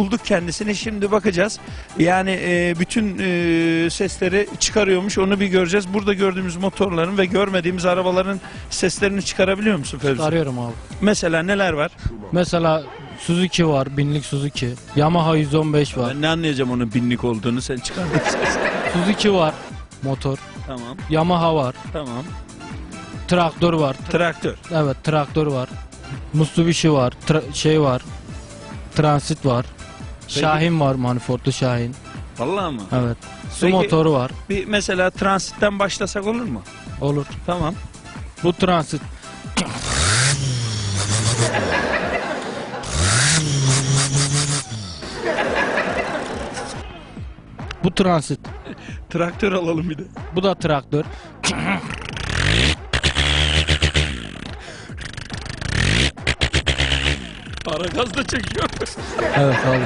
bulduk kendisini. Şimdi bakacağız. Yani e, bütün e, sesleri çıkarıyormuş. Onu bir göreceğiz. Burada gördüğümüz motorların ve görmediğimiz arabaların seslerini çıkarabiliyor musun Fevzi? Arıyorum abi. Mesela neler var? Mesela Suzuki var, binlik Suzuki. Yamaha 115 var. Ben ne anlayacağım onun binlik olduğunu sen çıkar. Suzuki var, motor. tamam. Yamaha var, Tamam. traktör var. Traktör. Evet, traktör var. Mitsubishi var, tra- şey var. Transit var. Peki. Şahin var, manifoldlu Şahin. Vallahi mı? Evet. Su Peki- motoru var. Bir mesela transitten başlasak olur mu? Olur. Tamam. Bu transit. Bu transit. Traktör alalım bir de. Bu da traktör. Ara gaz da çekiyor. Evet abi.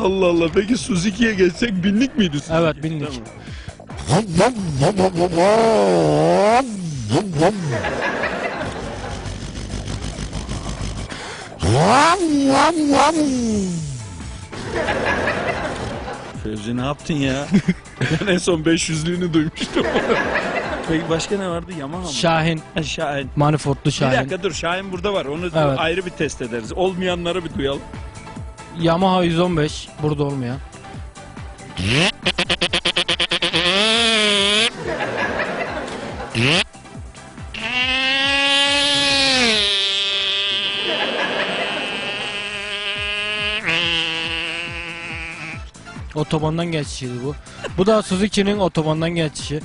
Allah Allah. Peki Suzuki'ye geçsek binlik miydi Suzuki? Evet, binlik. Fevzi ne yaptın ya? ben en son 500'lüğünü duymuştum. Başka ne vardı? Yamaha mı? Şahin. Ha, Şahin. Manifoldlu Bir Şahin. dakika dur Şahin burada var. Onu Evet. ayrı bir test ederiz. Olmayanları bir duyalım. Yamaha 115. Burada olmayan. Otobandan geçişiydi bu. Bu da Suzuki'nin otobandan geçişi.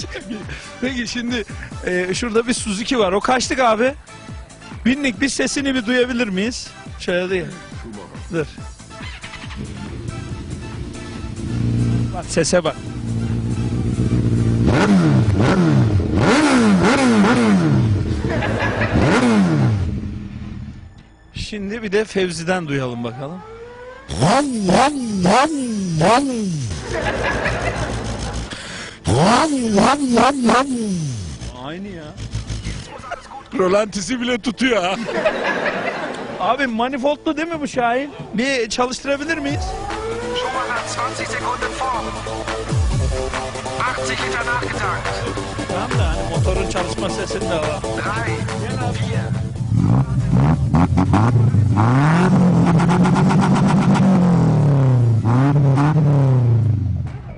Peki şimdi e, şurada bir Suzuki var. O kaçtık abi? Binlik bir sesini bir duyabilir miyiz? Şöyle değil. Dur. Bak sese bak. Şimdi bir de Fevzi'den duyalım bakalım. Aynı ya. Rolantisi bile tutuyor ha. Abi manifoldlu değil mi bu Şahin? Bir çalıştırabilir miyiz? Schumacher 20 Sekunden vor. 80 Liter nachgetankt. Tamam da hani motorun çalışma sesini de alalım. 3, 4.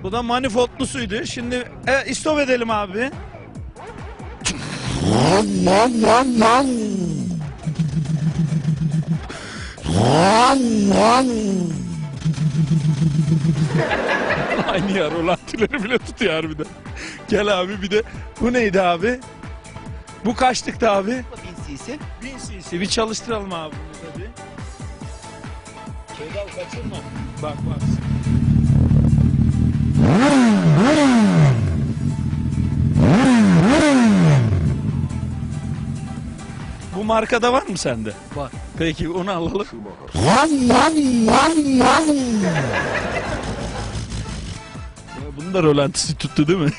Bu da manifoldlusuydu. Şimdi e, istop edelim abi. Aynı ya rolantileri bile tutuyor harbiden. Gel abi bir de bu neydi abi? Bu kaçlıktı abi? 1000 cc. 1000 cc. Bir çalıştıralım abi bunu tabii. Pedal kaçırma. Bak bak. Bu markada var mı sende? Var. Peki onu alalım. Ya Bunun da rolantisi tuttu değil mi?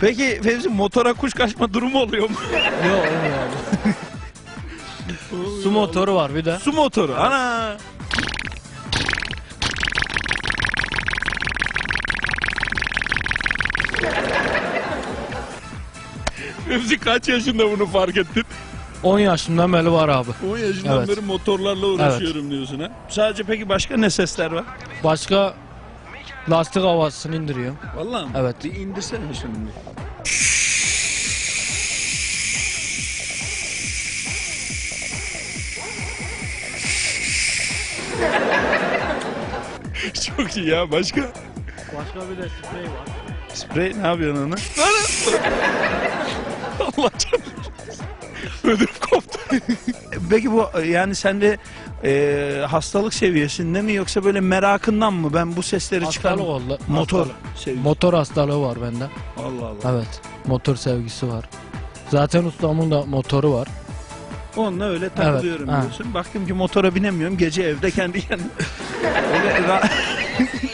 Peki Fevzi motora kuş kaçma durumu oluyor mu? Yok olmuyor abi. Su motoru var bir de. Su motoru. Ana. Fevzi kaç yaşında bunu fark ettin? 10 yaşımdan beri var abi. 10 yaşından Evet. beri motorlarla uğraşıyorum diyorsun ha. Sadece peki başka ne sesler var? Başka lastik havasını indiriyor. Vallahi mi? Evet. Bir indirsene şunu bir. Çok iyi ya. Başka? Başka bir de sprey var. Sprey ne yapıyorsun onu? Allah canım. Ödüm koptu. Peki bu yani sende e, hastalık seviyesinde mi yoksa böyle merakından mı ben bu sesleri çıkar Hastalık oldu. Motor Hastalık. Motor hastalığı var bende. Allah Allah. Evet. Motor sevgisi var. Zaten ustamın da motoru var. Onunla öyle takılıyorum ha. diyorsun. Baktım ki motora binemiyorum. Gece evde kendi kendime. Öyle ra-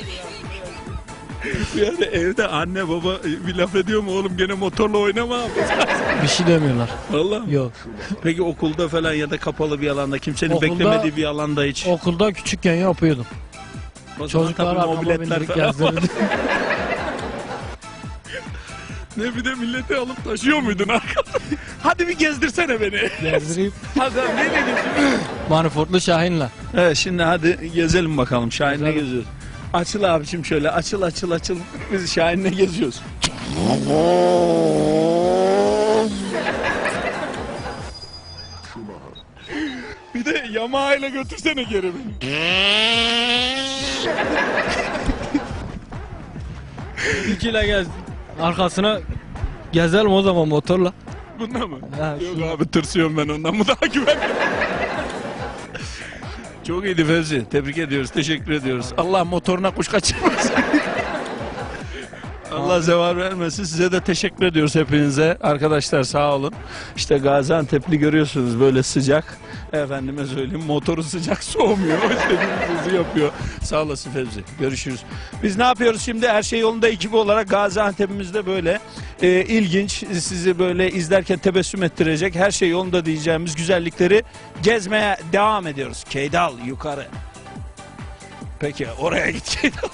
Yani evde anne baba bir laf ediyor mu oğlum gene motorla oynama abi. Bir şey demiyorlar. Vallahi. Yok. Peki okulda falan ya da kapalı bir alanda kimsenin Okulda- beklemediği bir alanda hiç. Okulda küçükken yapıyordum. O zaman Çocuklar tabii araba mobiletler bindirip falan. Ne bir de milleti alıp taşıyor muydun arkada? Hadi bir gezdirsene beni. Gezdirip Hadi abi, ne dedin? manifoldlu Şahin'le. Evet şimdi hadi gezelim bakalım. Şahin'le Gezelim. geziyoruz. Açıl abicim şöyle açıl açıl açıl. Biz Şahin'le geziyoruz. Bir de Yamaha ile götürsene geri beni. İkiyle gez. Arkasına gezelim o zaman motorla. Bunda mı? Ha, Yok abi tırsıyorum ben ondan. Bu daha güvenli. Çok iyiydi Fevzi. Tebrik ediyoruz. Teşekkür ediyoruz. Allah motoruna kuş kaçırmasın. Allah zeval vermesin. Size de teşekkür ediyoruz hepinize. Arkadaşlar sağ olun. İşte Gaziantep'li görüyorsunuz böyle sıcak. Efendime söyleyeyim motoru sıcak soğumuyor. İstediğimizi yapıyor. Sağ olasın Fevzi. Görüşürüz. Biz ne yapıyoruz şimdi? Her şey yolunda ekibi olarak Gaziantep'imizde böyle e, ilginç sizi böyle izlerken tebessüm ettirecek her şey yolunda diyeceğimiz güzellikleri gezmeye devam ediyoruz. Keydal yukarı. Peki oraya git Keydal.